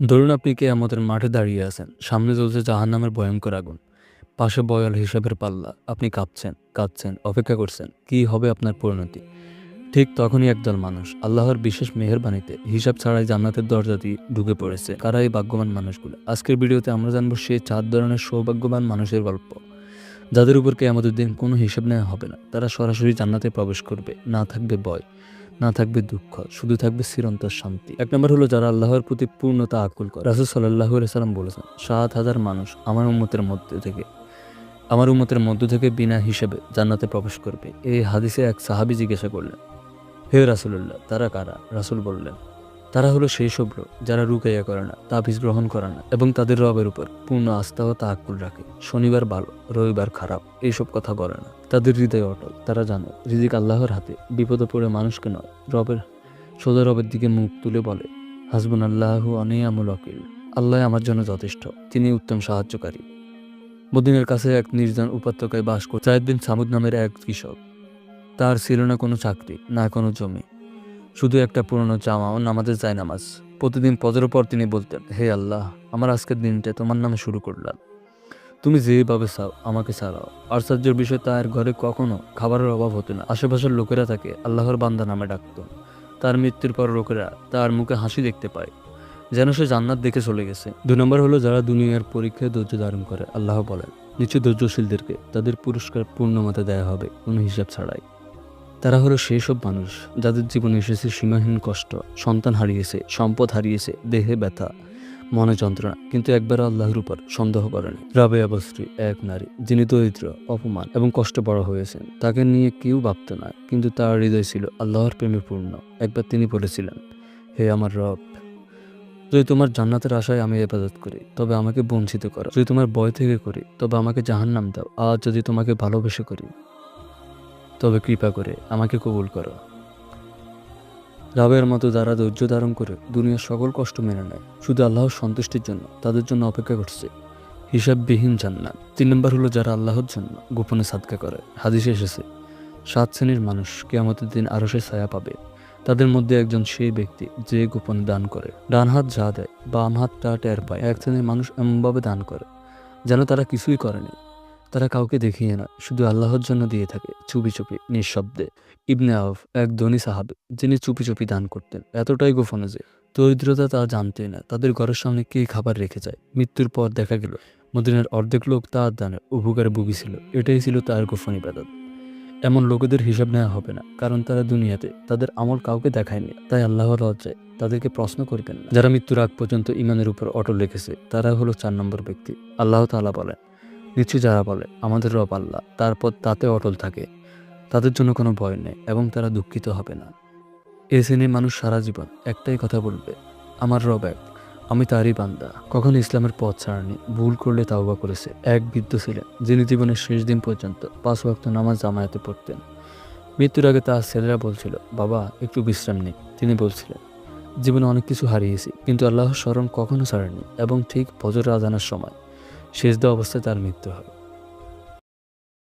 ধরুন আপনি কে আমাদের মাঠে দাঁড়িয়ে আছেন, সামনে চলছে জাহান নামের ভয়ঙ্কর আগুন। পাশে বয়াল হিসাবের পাল্লা, আপনি কাঁপছেন, কাঁদছেন, অপেক্ষা করছেন, কি হবে আপনার পরিণতি? ঠিক তখনই একদল মানুষ আল্লাহর বিশেষ মেহেরবানিতে হিসাব ছাড়াই জান্নাতের দরজা দিয়ে ঢুকে পড়েছে। কারা এই ভাগ্যবান মানুষগুলো। আজকের ভিডিওতে আমরা জানব সেই চার ধরনের সৌভাগ্যবান মানুষের গল্প। যাদের উপর আমাদের দিন কোনো হিসাব নেওয়া হবে না, তারা সরাসরি জান্নাতে প্রবেশ করবে। না থাকবে ভয়, না থাকবে দুঃখ, শুধু থাকবে চিরন্তর শান্তি। এক নম্বর হলো যারা আল্লাহর প্রতি পূর্ণতা আকুল করে। রাসুল সাল্লাহ সাল্লাম বলেছেন, সাত হাজার মানুষ আমার উম্মতের মধ্যে থেকে, আমার উম্মতের মধ্য থেকে বিনা হিসেবে জান্নাতে প্রবেশ করবে। এই হাদিসে এক সাহাবি জিজ্ঞাসা করলেন, হে রাসুল্লাহ তারা কারা? রাসুল বললেন তারা হলো সেই সব লোক যারা রুকাইয়া করে না, তাবিজ গ্রহণ করে না এবং তাদের রবের উপর পূর্ণ আস্থা ও তাকুল রাখে। শনিবার ভালো, রবিবার খারাপ, এইসব কথা বলে না। তাদের হৃদয় অটল, তারা জানে রিজিক আল্লাহর হাতে, বিপদে পড়ে মানুষকে নয়, রবের, সোজা রবের দিকে মুখ তুলে বলে হাসবুন আল্লাহু অনিয়ামুল অকিল আল্লাহ আমার জন্য যথেষ্ট, তিনি উত্তম সাহায্যকারী। মদিনের কাছে এক নির্জন উপত্যকায় বাস করে বিন সামুদ নামের এক কৃষক। তার ছিল না কোনো চাকরি, না কোনো জমি। শুধু একটা পুরনো জামা ও নামাজের যায় নামাজ। প্রতিদিন পজরের পর তিনি বলতেন, হে আল্লাহ, আমার আজকের দিনটা তোমার নামে শুরু করলাম। তুমি যেভাবে চাও, আমাকে ছাড়াও। আশ্চর্যের বিষয় তার ঘরে কখনো খাবারের অভাব হতো না। আশেপাশের লোকেরা তাকে আল্লাহর বান্দা নামে ডাকতো। তার মৃত্যুর পর লোকেরা তার মুখে হাসি দেখতে পায়। যেন সে জান্নাত দেখে চলে গেছে। দুই নম্বর হলো, যারা দুনিয়ার পরীক্ষায় ধৈর্য ধারণ করে, আল্লাহ বলেন নিচু ধৈর্যশীলদেরকে তাদের পুরস্কার পূর্ণমতে দেয়া হবে, কোনো হিসাব ছাড়াই। তারা হলো সেই সব মানুষ যাদের জীবনে এসেছে সীমাহীন কষ্ট, সন্তান হারিয়েছে, সম্পদ হারিয়েছে, দেহে ব্যথা, মনে যন্ত্রণা, কিন্তু একবার আল্লাহর উপর সন্দেহ করেনি রাবে অবশ্রী এক নারী, যিনি দরিদ্র, অপমান এবং কষ্ট বড় হয়েছেন। তাকে নিয়ে কেউ ভাবত না, কিন্তু তার হৃদয় ছিল আল্লাহর প্রেমে পূর্ণ। একবার তিনি বলেছিলেন, হে আমার রব, যদি তোমার জান্নাতের আশায় আমি ইবাদত করি, তবে আমাকে বঞ্চিত করো। যদি তোমার বয় থেকে করি, তবে আমাকে জাহান্নাম দাও। আর যদি তোমাকে ভালোবেসে করি তবে কৃপা করে আমাকে কবুল করো। রাবের মতো যারা ধৈর্য ধারণ করে দুনিয়ার সকল কষ্ট মেনে নেয়, শুধু আল্লাহর সন্তুষ্টির জন্য, তাদের জন্য অপেক্ষা করছে। হিসাববিহীন জান্নাত। তিন নম্বর হলো যারা আল্লাহর জন্য গোপনে সাদকা করে। হাদিসে এসেছে, সাত শ্রেণির মানুষ কেয়ামতের দিন আরও সে ছায়া পাবে। তাদের মধ্যে একজন সেই ব্যক্তি যে গোপনে দান করে। ডান হাত যা দেয়, বাম হাতটা টের পায়। এক শ্রেণির মানুষ এমনভাবে দান করে, যেন তারা কিছুই করেনি। তারা কাউকে দেখিয়ে না, শুধু আল্লাহর জন্য দিয়ে থাকে চুপি চুপি, নিঃশব্দে। ইবনে আউফ এক ধনী সাহাবে, যিনি চুপি চুপি দান করতেন, এতটাই গোপনে যে দরিদ্রতা তা জানতেই না, তাদের ঘরের সামনে কে খাবার রেখে যায়? মৃত্যুর পর দেখা গেল, মদিনার অর্ধেক লোক তার দানে উপকারে ভুগিছিল এটাই ছিল তার গোপন ইবাদত। এমন লোকেদের হিসাব নেওয়া হবে না, কারণ তারা দুনিয়াতে তাদের আমল কাউকে দেখায়নি, তাই আল্লাহর লজ্জায় তাদেরকে প্রশ্ন করবেন যারা মৃত্যুর আগ পর্যন্ত ইমানের উপর অটল রেখেছে, তারা হলো চার নম্বর ব্যক্তি, আল্লাহ তাআলা বলেন। নিশ্চয়ই যারা বলে আমাদের রব আল্লাহ তারপর তাতে অটল থাকে। তাদের জন্য কোনো ভয় নেই এবং তারা দুঃখিত হবে না। এ শ্রেণির মানুষ সারা জীবন একটাই কথা বলবে, আমার রব এক, আমি তারই বান্দা। কখনো ইসলামের পথ ছাড়ানি, ভুল করলে তাওবা করেছে। এক বৃদ্ধ ছিলেন, যিনি জীবনের শেষ দিন পর্যন্ত পাঁচ ওয়াক্ত নামাজ জামায়াতে পড়তেন। মৃত্যুর আগে তার ছেলেরা বলছিল, বাবা, একটু বিশ্রাম নেই তিনি বলছিলেন, জীবনে অনেক কিছু হারিয়েছি, কিন্তু আল্লাহর স্মরণ কখনো ছাড়েনি এবং ঠিক ফজর আজানের সময় দেওয়া অবস্থায় তার মৃত্যু হয়